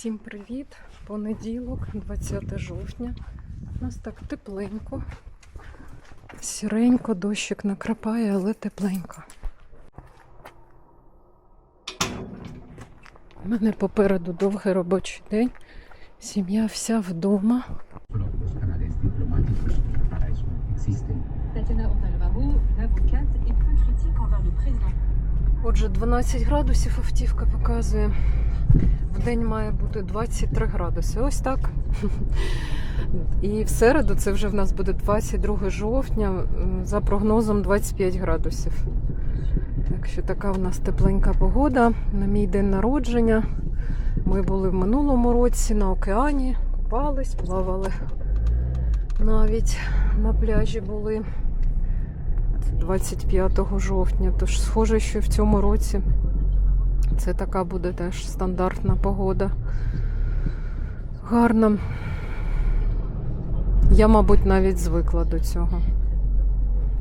Всім привіт! Понеділок, 20 жовтня. У нас так тепленько. Сіренько, дощик накрапає, але тепленько. У мене попереду довгий робочий день. Сім'я вся вдома. Отже, 12 градусів автівка показує. День має бути 23 градуси. Ось так. І в середу це вже в нас буде 22 жовтня, за прогнозом 25 градусів. Так що така в нас тепленька погода. На мій день народження. Ми були в минулому році на океані, купались, плавали. Навіть на пляжі були. 25 жовтня. Тож схоже, що в цьому році це така буде теж стандартна погода. Гарна. Я, мабуть, навіть звикла до цього.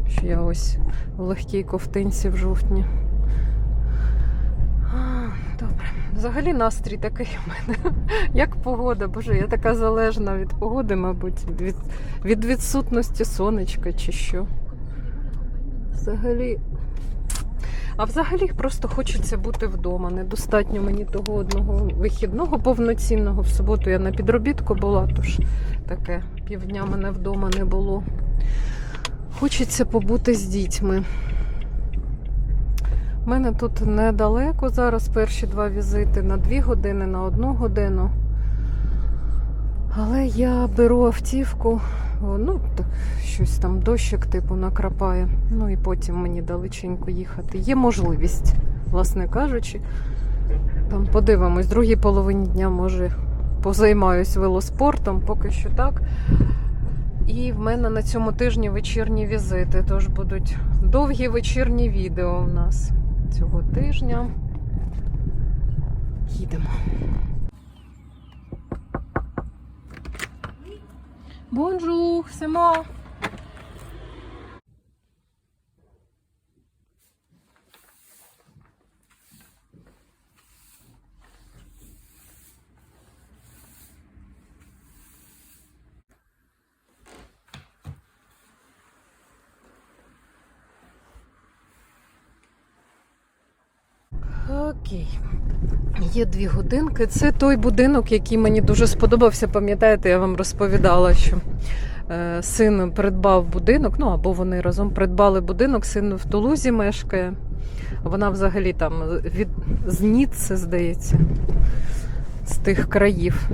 Що я ось в легкій ковтинці в жовтні. Добре. Взагалі настрій такий у мене. Як погода, боже, я така залежна від погоди, мабуть, від, від відсутності сонечка чи що. Взагалі. А взагалі просто хочеться бути вдома. Недостатньо мені того одного вихідного повноцінного. В суботу я на підробітку була, тож таке півдня мене вдома не було. Хочеться побути з дітьми. У мене тут недалеко зараз перші два візити на дві години, на одну годину. Але я беру автівку, ну так, щось там дощик типу накрапає. Ну і потім мені далеченько їхати. Є можливість, власне кажучи. Там подивимось, в другій половині дня може позаймаюсь велоспортом, поки що так. І в мене на цьому тижні вечірні візити. Тож будуть довгі вечірні відео у нас цього тижня. Їдемо. Бонжур, c'est Окей. Є дві годинки. Це той будинок, який мені дуже сподобався. Пам'ятаєте, я вам розповідала, що е, син придбав будинок, ну або вони разом придбали будинок, син в Тулузі мешкає. Вона взагалі там від з Ніцци, здається, з тих країв.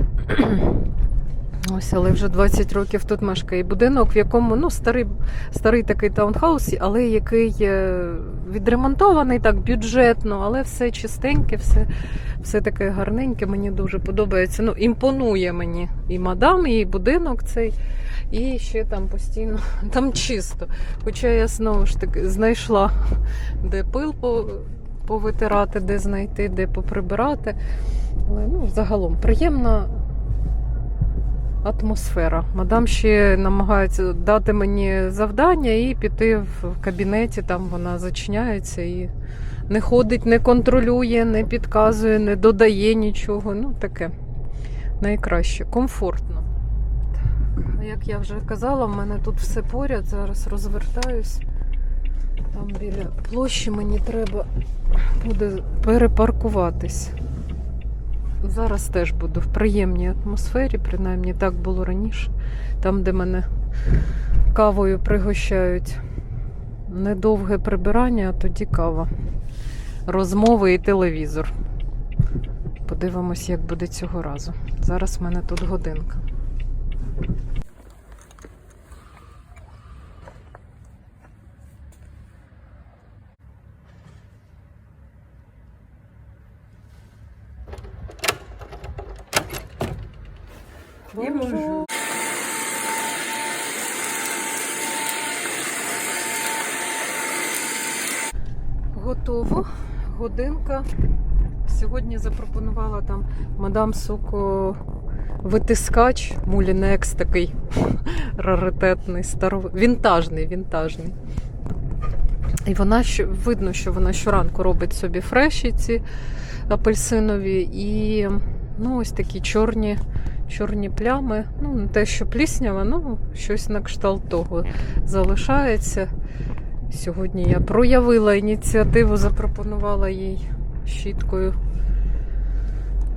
Ось, але вже 20 років тут мешкає будинок, в якому ну, старий, старий такий таунхаус, але який е, відремонтований так бюджетно, але все чистеньке, все, все таке гарненьке. Мені дуже подобається. Ну, імпонує мені і мадам, і будинок цей. І ще там постійно там чисто. Хоча я знову ж таки знайшла, де пил повитирати, де знайти, де поприбирати. Але ну, загалом приємна атмосфера. Мадам ще намагається дати мені завдання і піти в кабінеті, там вона зачиняється і не ходить, не контролює, не підказує, не додає нічого. Ну, таке найкраще, комфортно. Як я вже казала, в мене тут все поряд. Зараз розвертаюсь. Там біля площі мені треба буде перепаркуватись. Зараз теж буду в приємній атмосфері, принаймні так було раніше. Там, де мене кавою пригощають. Недовге прибирання, а тоді кава. Розмови і телевізор. Подивимось, як буде цього разу. Зараз в мене тут годинка. Bonjour. Готово. Годинка. Сьогодні запропонувала там мадам Соко витискач, мулінекс такий раритетний, старо... вінтажний, вінтажний. І вона видно, що вона щоранку робить собі фреші ці апельсинові і Ну, ось такі чорні, чорні плями. Ну, не те, що пліснява, ну, щось на кшталт того залишається. Сьогодні я проявила ініціативу, запропонувала їй щіткою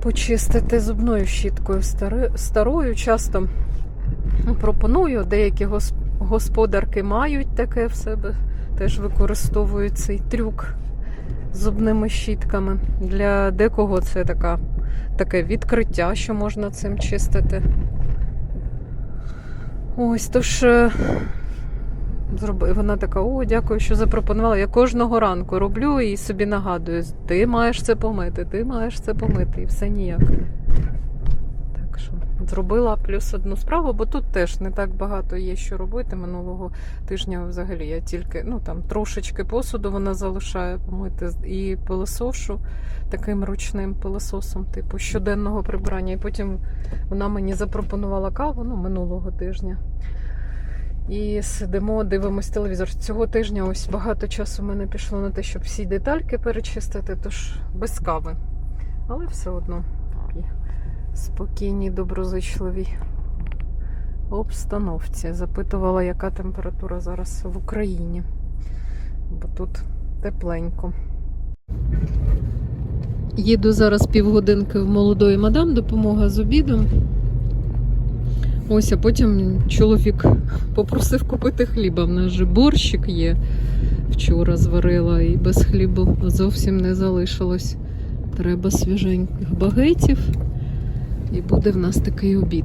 почистити зубною щіткою старою. Часто пропоную, деякі господарки мають таке в себе, теж використовують цей трюк зубними щітками. Для декого це така, таке відкриття, що можна цим чистити. Ось, тож е, вона така: о, дякую, що запропонувала. Я кожного ранку роблю і собі нагадую: ти маєш це помити, ти маєш це помити, і все ніяк. Так що зробила плюс одну справу, бо тут теж не так багато є що робити. Минулого тижня взагалі я тільки ну там трошечки посуду вона залишає помити і пилосошу таким ручним пилососом, типу щоденного прибирання. І потім вона мені запропонувала каву ну, минулого тижня. І сидимо, дивимось телевізор. Цього тижня ось багато часу в мене пішло на те, щоб всі детальки перечистити, тож без кави. Але все одно такі спокійні, доброзичливі обстановці. Запитувала, яка температура зараз в Україні, бо тут тепленько. Їду зараз півгодинки в молодої мадам, допомога з обідом. Ось, а потім чоловік попросив купити хліба. В нас же борщик є. Вчора зварила і без хлібу зовсім не залишилось. Треба свіженьких багетів. І буде в нас такий обід.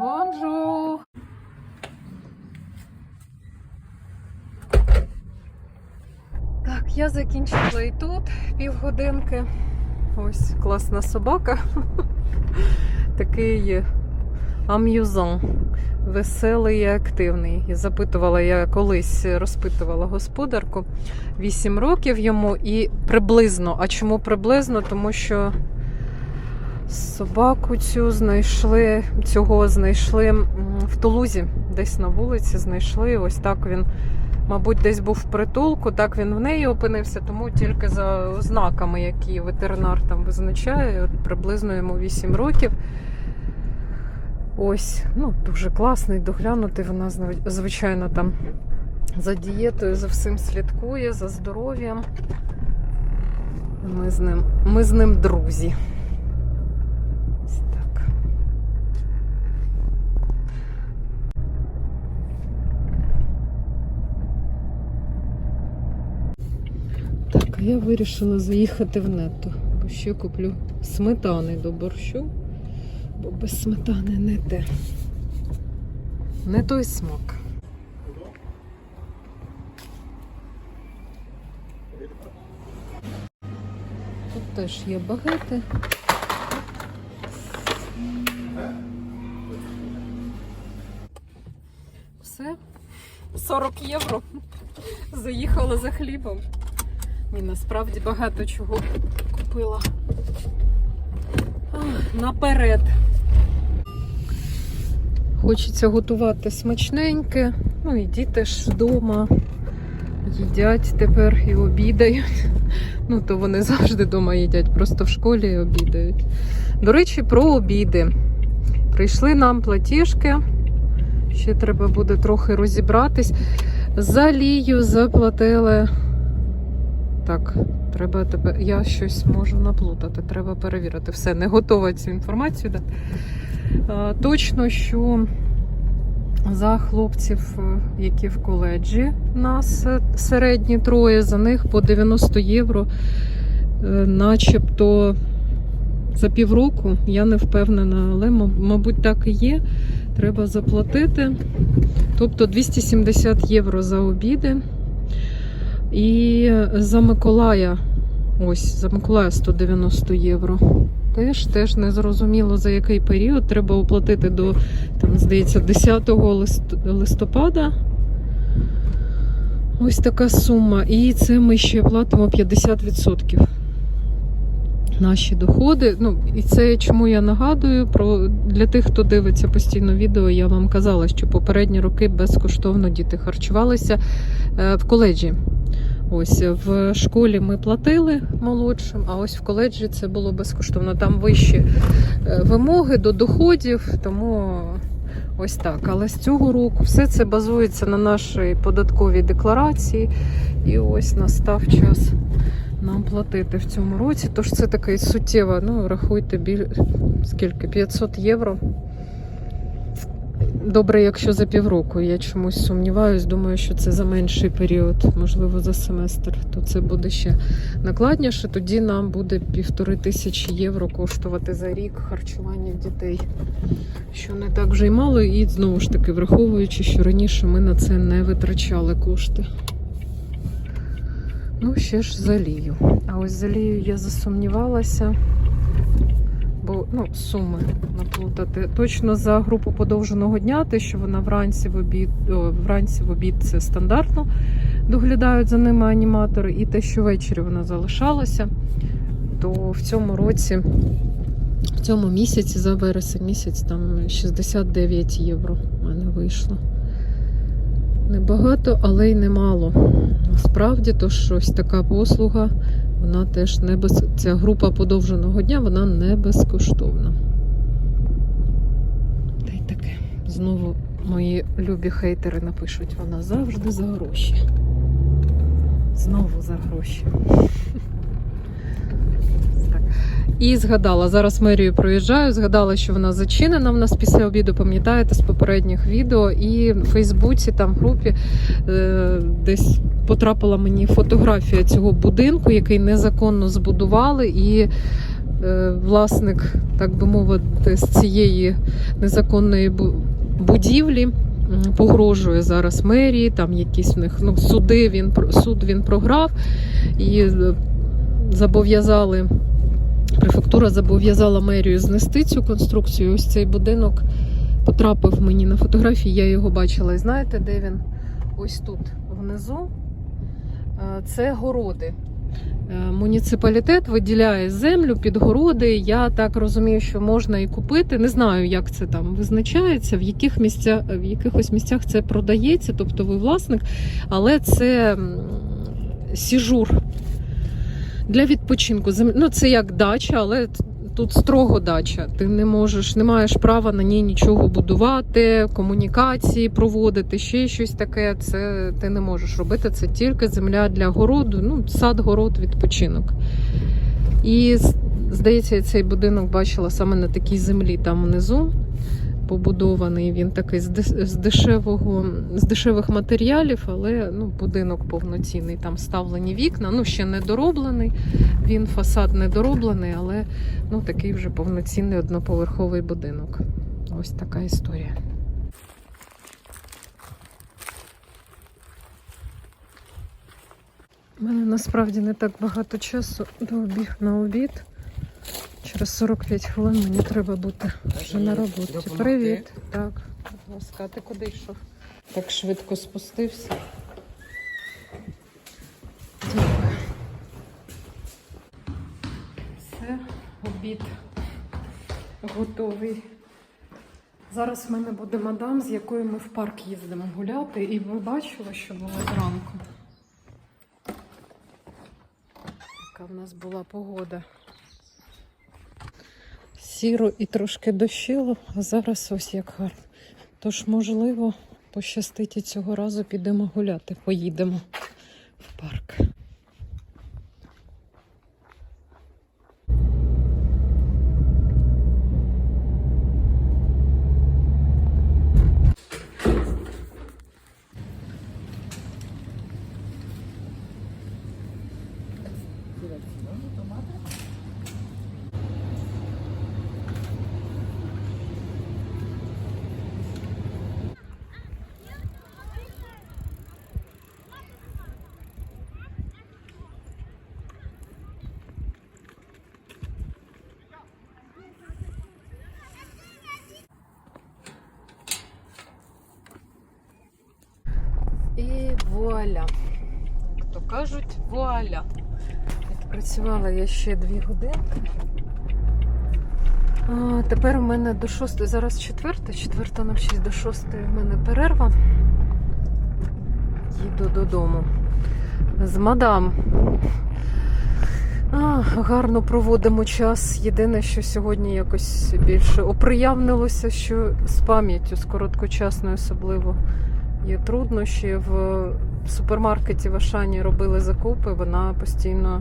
Бонжур! Так, я закінчила і тут півгодинки. Ось класна собака. Такий ам'юзон, веселий і активний. Я запитувала, я колись розпитувала господарку 8 років йому і приблизно. А чому приблизно? Тому що собаку цю знайшли, цього знайшли в Тулузі, десь на вулиці знайшли. Ось так він мабуть, десь був в притулку, так він в неї опинився, тому тільки за ознаками, які ветеринар там визначає, приблизно йому 8 років. Ось, ну, дуже класний, доглянутий. Вона, звичайно, там за дієтою, за всім слідкує, за здоров'ям. Ми з ним, ми з ним друзі. Ось так. Так, а я вирішила заїхати в нетто, бо ще куплю сметани до борщу, бо без сметани не те. Не той смак. Тут теж є багети. Все. 40 євро. Заїхала за хлібом. І насправді багато чого купила. Ах, Наперед. Хочеться готувати смачненьке. Ну і діти ж вдома їдять тепер і обідають. Ну, то вони завжди вдома їдять, просто в школі і обідають. До речі, про обіди. Прийшли нам платіжки. Ще треба буде трохи розібратись. За лію заплатили. Так, треба тебе. Я щось можу наплутати, треба перевірити. Все, не готова цю інформацію. Да? Точно, що за хлопців, е, які в коледжі нас е, середні троє, за них по 90 євро, е, начебто за півроку, я не впевнена, але, мабуть, так і є. Треба заплатити. Тобто 270 євро за обіди. І за Миколая, ось за Миколая 190 євро. Теж теж не зрозуміло за який період. Треба оплатити до, там, здається, 10 лист- листопада. Ось така сума. І це ми ще платимо 50%. наші доходи. Ну, і це чому я нагадую про для тих, хто дивиться постійно відео, я вам казала, що попередні роки безкоштовно діти харчувалися е, в коледжі. Ось в школі ми платили молодшим, а ось в коледжі це було безкоштовно. Там вищі е, вимоги до доходів, тому ось так. Але з цього року все це базується на нашій податковій декларації. І ось настав час нам платити в цьому році. Тож це таке суттєво, ну рахуйте, біль... скільки? 500 євро. Добре, якщо за півроку. Я чомусь сумніваюсь, думаю, що це за менший період, можливо, за семестр, то це буде ще накладніше. Тоді нам буде півтори тисячі євро коштувати за рік харчування дітей. Що не так вже й мало, і знову ж таки, враховуючи, що раніше ми на це не витрачали кошти. Ну, ще ж залію. А ось залію я засумнівалася, бо ну, суми наплутати. Точно за групу подовженого дня, те, що вона вранці в обід, о, вранці в обід це стандартно доглядають за ними аніматори, і те, що ввечері вона залишалася, то в цьому році, в цьому місяці, за вересень місяць, там 69 євро в мене вийшло. Небагато, але й немало. Насправді, то щось така послуга, вона теж не без... Ця група подовженого дня, вона не безкоштовна. Та й таке. Знову мої любі хейтери напишуть, вона завжди за гроші. Знову за гроші. І згадала, зараз мерію проїжджаю, згадала, що вона зачинена в нас після обіду, пам'ятаєте, з попередніх відео. І в Фейсбуці, там в групі е, десь потрапила мені фотографія цього будинку, який незаконно збудували. І е, власник, так би мовити, з цієї незаконної будівлі. Погрожує зараз мерії, там якісь в них ну, суди він суд він програв і е, зобов'язали Префектура зобов'язала мерію знести цю конструкцію. Ось цей будинок потрапив мені на фотографії. Я його бачила. І знаєте, де він? Ось тут внизу. Е, Це городи. Е, Муніципалітет виділяє землю під городи. Я так розумію, що можна і купити. Не знаю, як це там визначається, в яких місцях, в якихось місцях це продається, тобто ви власник, але це сіжур для відпочинку. Ну, це як дача, але тут строго дача. Ти не можеш, не маєш права на ній нічого будувати, комунікації проводити, ще щось таке. Це ти не можеш робити. Це тільки земля для городу, ну, сад, город, відпочинок. І здається, я цей будинок бачила саме на такій землі там внизу. Побудований він такий з дешевого з дешевих матеріалів, але ну будинок повноцінний. Там ставлені вікна. Ну ще не дороблений. Він фасад не дороблений, але ну такий вже повноцінний одноповерховий будинок. Ось така історія. У мене насправді не так багато часу до обід на обід. Через 45 хвилин мені треба бути вже на роботі. Привіт. Так, будь ласка, ти куди йшов? Так швидко спустився. Дякую. Все, обід готовий. Зараз в мене буде мадам, з якою ми в парк їздимо гуляти, і ви бачили, що було зранку. Яка в нас була погода. Сіро і трошки дощило, а зараз ось як гарно. Тож, можливо, пощастить і цього разу підемо гуляти, поїдемо в парк. І вуаля. Як то кажуть, вуаля. Попрацювала я ще дві годинки. А, тепер у мене до шостої, зараз четверта, четверта на 6 до шостої в мене перерва. Їду додому. З мадам. А, гарно проводимо час. Єдине, що сьогодні якось більше оприявнилося, що з пам'яттю, з короткочасною особливо є труднощі. В супермаркеті в Ашані робили закупи, вона постійно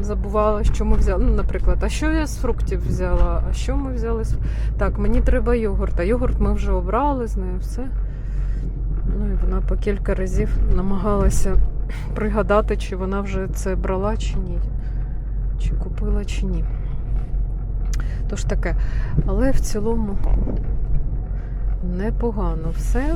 забувала, що ми взяли. Ну, наприклад, а що я з фруктів взяла? А що ми взяли з Так, мені треба йогурт. А йогурт ми вже обрали з нею все. Ну і вона по кілька разів намагалася пригадати, чи вона вже це брала, чи ні. Чи купила, чи ні. Тож таке. Але в цілому непогано все.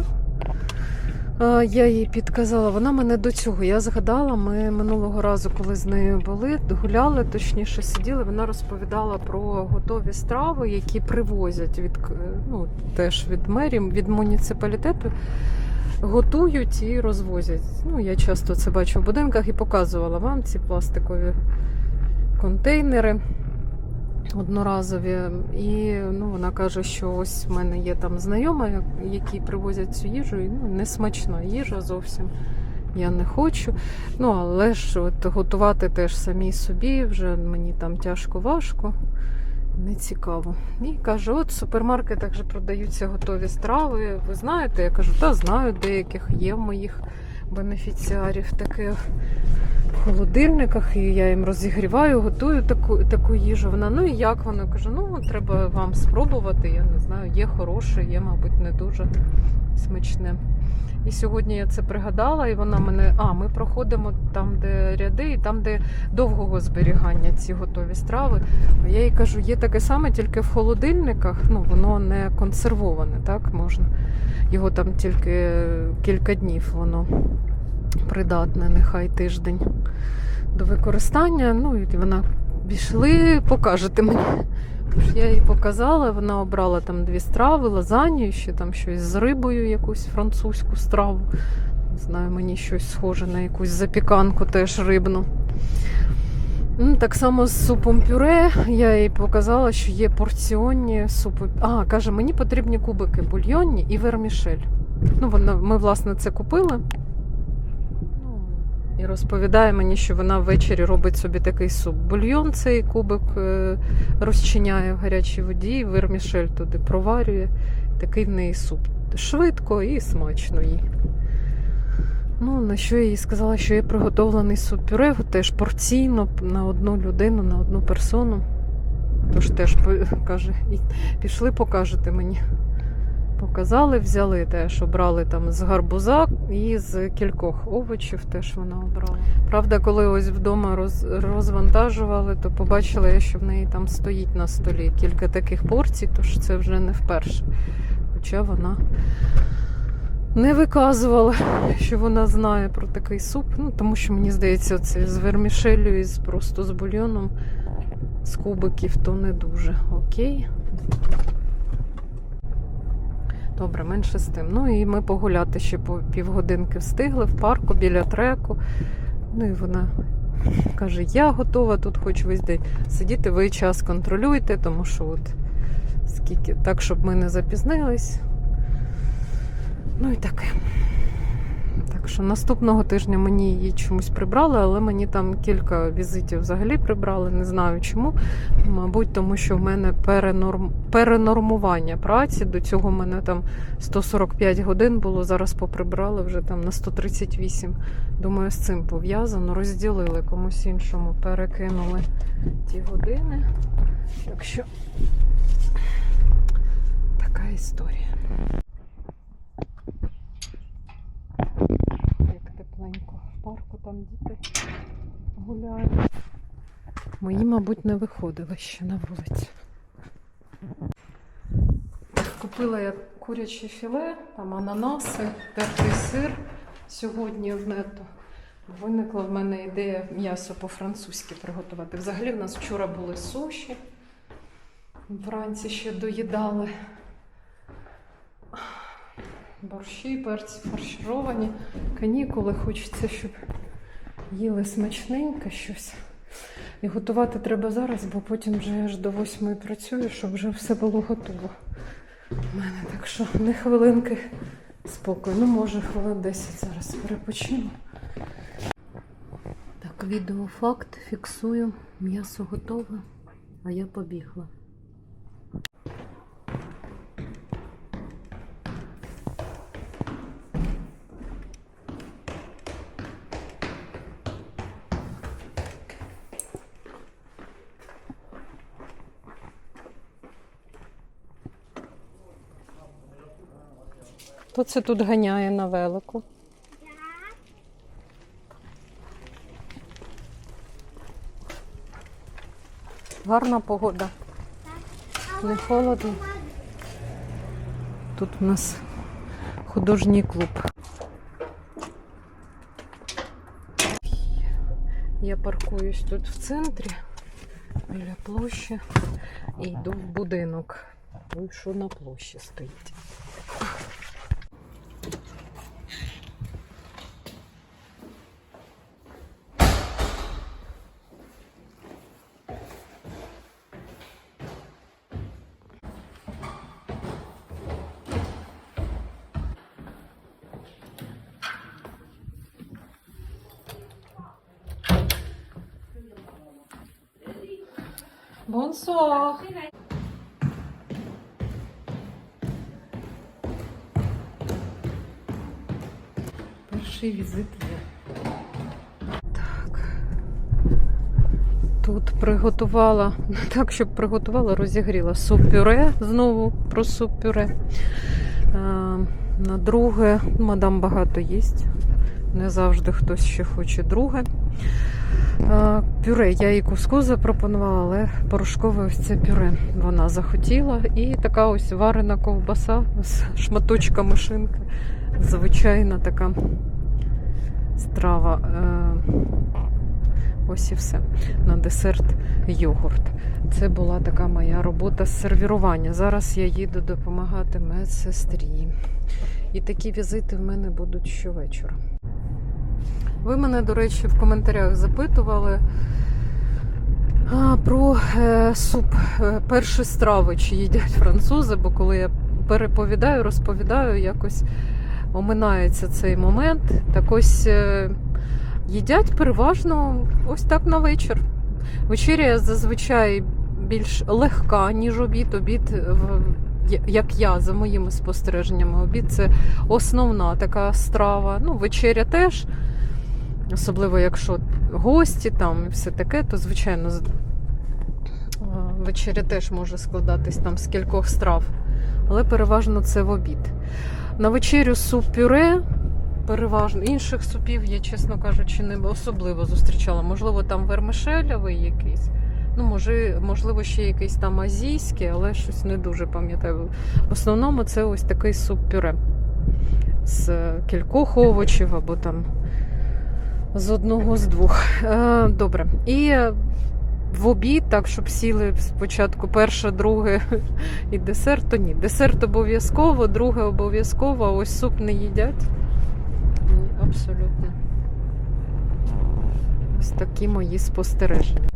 Я їй підказала, вона мене до цього. Я згадала, ми минулого разу, коли з нею були, гуляли, точніше сиділи. Вона розповідала про готові страви, які привозять від ну, теж від мерії, від муніципалітету. Готують і розвозять. Ну, я часто це бачу в будинках і показувала вам ці пластикові контейнери одноразові. І ну, вона каже, що ось в мене є там знайома, які привозять цю їжу, і ну, не смачна їжа зовсім. Я не хочу. Ну, але ж от готувати теж самій собі, вже мені там тяжко важко, не цікаво. І каже: от в супермаркетах же продаються готові страви. Ви знаєте? Я кажу, та знаю, деяких є в моїх бенефіціарів таке в холодильниках, і я їм розігріваю, готую таку, таку їжу. Вона, ну і як вона каже, ну треба вам спробувати. Я не знаю, є хороше, є, мабуть, не дуже смачне. І сьогодні я це пригадала, і вона мене. А, ми проходимо там, де ряди, і там, де довгого зберігання ці готові страви. А я їй кажу, є таке саме, тільки в холодильниках, ну воно не консервоване, так можна. Його там тільки кілька днів воно придатне, нехай тиждень до використання. Ну і вона пішли, покажете мені. Тож я їй показала, вона обрала там дві страви, лазанью, ще там щось з рибою, якусь французьку страву. Не знаю, мені щось схоже на якусь запіканку теж рибну. Ну, Так само з супом пюре я їй показала, що є порціонні супи. А, каже, мені потрібні кубики бульйонні і вермішель. Ну, вона, ми, власне, це купили. І розповідає мені, що вона ввечері робить собі такий суп. Бульйон цей кубик е, розчиняє в гарячій воді, вермішель туди проварює. Такий в неї суп. Швидко і смачно їй. Ну, на що я їй сказала, що є приготовлений суп пюре, теж порційно на одну людину, на одну персону. Тож теж каже, пішли, покажете мені. Показали, взяли теж, обрали там з гарбуза і з кількох овочів теж вона обрала. Правда, коли ось вдома роз, розвантажували, то побачила я, що в неї там стоїть на столі кілька таких порцій, тож це вже не вперше. Хоча вона не виказувала, що вона знає про такий суп. Ну, тому що мені здається, це з вермішелю і просто з бульйоном з кубиків, то не дуже окей. Добре, менше з тим. Ну і ми погуляти ще по півгодинки встигли в парку біля треку. Ну і вона каже: Я готова тут хоч весь день сидіти, ви час контролюйте, тому що от скільки так, щоб ми не запізнились. Ну і таке. Що наступного тижня мені її чомусь прибрали, але мені там кілька візитів взагалі прибрали. Не знаю чому. Мабуть, тому що в мене перенорм... перенормування праці. До цього в мене там 145 годин було. Зараз поприбрали вже там на 138. Думаю, з цим пов'язано. Розділили комусь іншому, перекинули ті години. Так що така історія. Як тепленько в парку там діти гуляють. Мої, мабуть, не виходили ще на вулицю. Купила я куряче філе, там ананаси, тертий сир сьогодні в нетто. Виникла в мене ідея м'ясо по-французьки приготувати. Взагалі в нас вчора були суші. Вранці ще доїдали борщі, перці фаршировані, канікули. Хочеться, щоб Їли смачненьке щось. І готувати треба зараз, бо потім вже аж до восьмої працюю, щоб вже все було готово. У мене так що не хвилинки спокою. Ну, може, хвилин 10 зараз перепочину. Так, відеофакт фіксую. М'ясо готове, а я побігла. Хто це тут ганяє на велику? Гарна погода. Не холодно. Тут у нас художній клуб. Я паркуюсь тут в центрі, біля площі, і йду в будинок. Ой, що на площі стоїть. Бонсуар. Перший візит є. Так. Тут приготувала, не так, щоб приготувала, розігріла суп-пюре. Знову про суп-пюре. На друге, мадам багато їсть. Не завжди хтось ще хоче друге. Пюре я їй куску запропонувала, але порошкове ось це пюре вона захотіла. І така ось варена ковбаса з шматочками шинки. Звичайна така страва. Е, Ось і все. На десерт йогурт. Це була така моя робота з сервірування. Зараз я їду допомагати медсестрі. І такі візити в мене будуть щовечора. Ви мене, до речі, в коментарях запитували про е, суп е, перші страви, чи їдять французи, бо коли я переповідаю, розповідаю, якось оминається цей момент. Так ось е, їдять переважно ось так на вечір. Вечеря зазвичай більш легка, ніж обід. Обід, як я, за моїми спостереженнями, обід це основна така страва. Ну, вечеря теж. Особливо, якщо гості там і все таке, то звичайно вечеря теж може складатись там з кількох страв, але переважно це в обід. На вечерю суп-пюре. Переважно інших супів я, чесно кажучи, не особливо зустрічала. Можливо, там вермишелевий якийсь. Ну, може, можливо, ще якийсь там азійський, але щось не дуже пам'ятаю. В основному це ось такий суп-пюре з кількох овочів або там з одного з двох. Е, добре. І в обід, так, щоб сіли спочатку перше, друге і десерт, то ні. Десерт обов'язково, друге обов'язково, а ось суп не їдять. Абсолютно. Ось такі мої спостереження.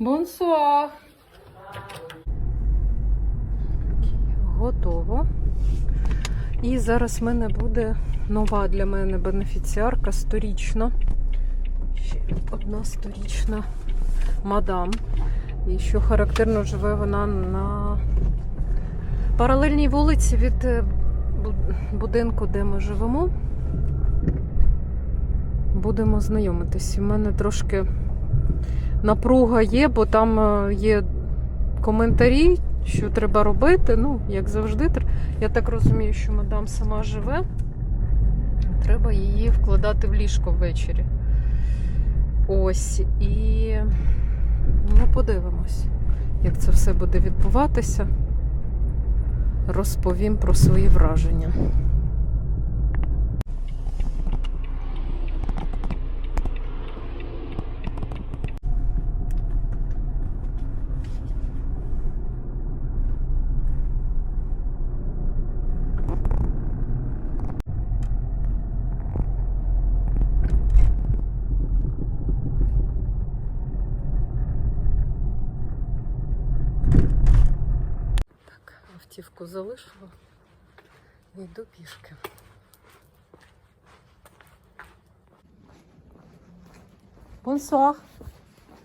Бонсуа. Готово. І зараз в мене буде нова для мене бенефіціарка сторічна. Ще одна сторічна мадам. І що характерно, живе вона на паралельній вулиці від е, будинку, де ми живемо. Будемо знайомитись. У мене трошки напруга є, бо там е, є коментарі, що треба робити. Ну, як завжди, я так розумію, що мадам сама живе. Треба її вкладати в ліжко ввечері. Ось і ну, подивимось, як це все буде відбуватися. Розповім про свої враження. Так, і йду пішки. Бонсуар.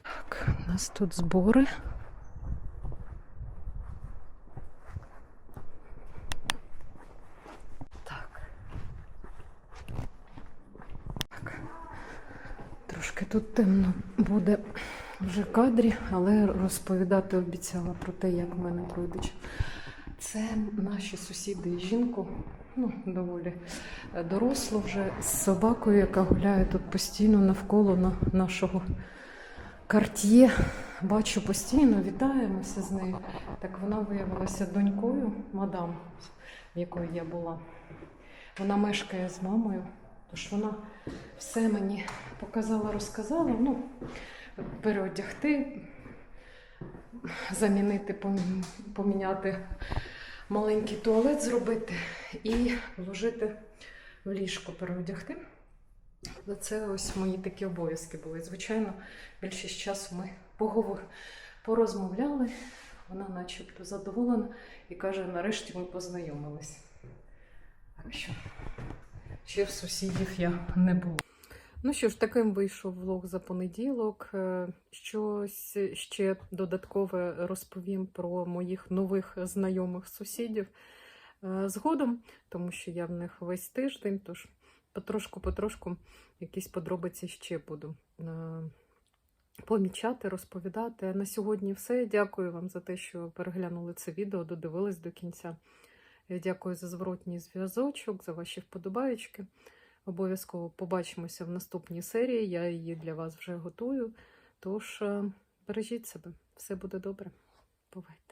Так, у нас тут збори. Так. Так. Трошки тут темно буде вже кадрі, але розповідати обіцяла про те, як в мене пройде. Це наші сусіди і жінку, ну, доволі е, дорослу вже з собакою, яка гуляє тут постійно навколо на нашого карт'є. Бачу постійно, вітаємося з нею. Так вона виявилася донькою, мадам, в якої я була. Вона мешкає з мамою, тож вона все мені показала, розказала. Ну, переодягти, замінити, поміняти маленький туалет зробити і вложити в ліжко, переодягти. Це ось мої такі обов'язки були. Звичайно, більшість часу ми поговор порозмовляли. Вона начебто задоволена і каже, нарешті ми познайомились. Так що ще в сусідів я не була. Ну що ж, таким вийшов влог за понеділок. Е, Щось ще додаткове розповім про моїх нових знайомих сусідів е, згодом, тому що я в них весь тиждень, тож потрошку-потрошку якісь подробиці ще буду е, помічати, розповідати. На сьогодні все. Дякую вам за те, що переглянули це відео, додивились до кінця. Дякую за зворотній зв'язочок, за ваші вподобаєчки. Обов'язково побачимося в наступній серії. Я її для вас вже готую. Тож е, бережіть себе, все буде добре. Бувайте.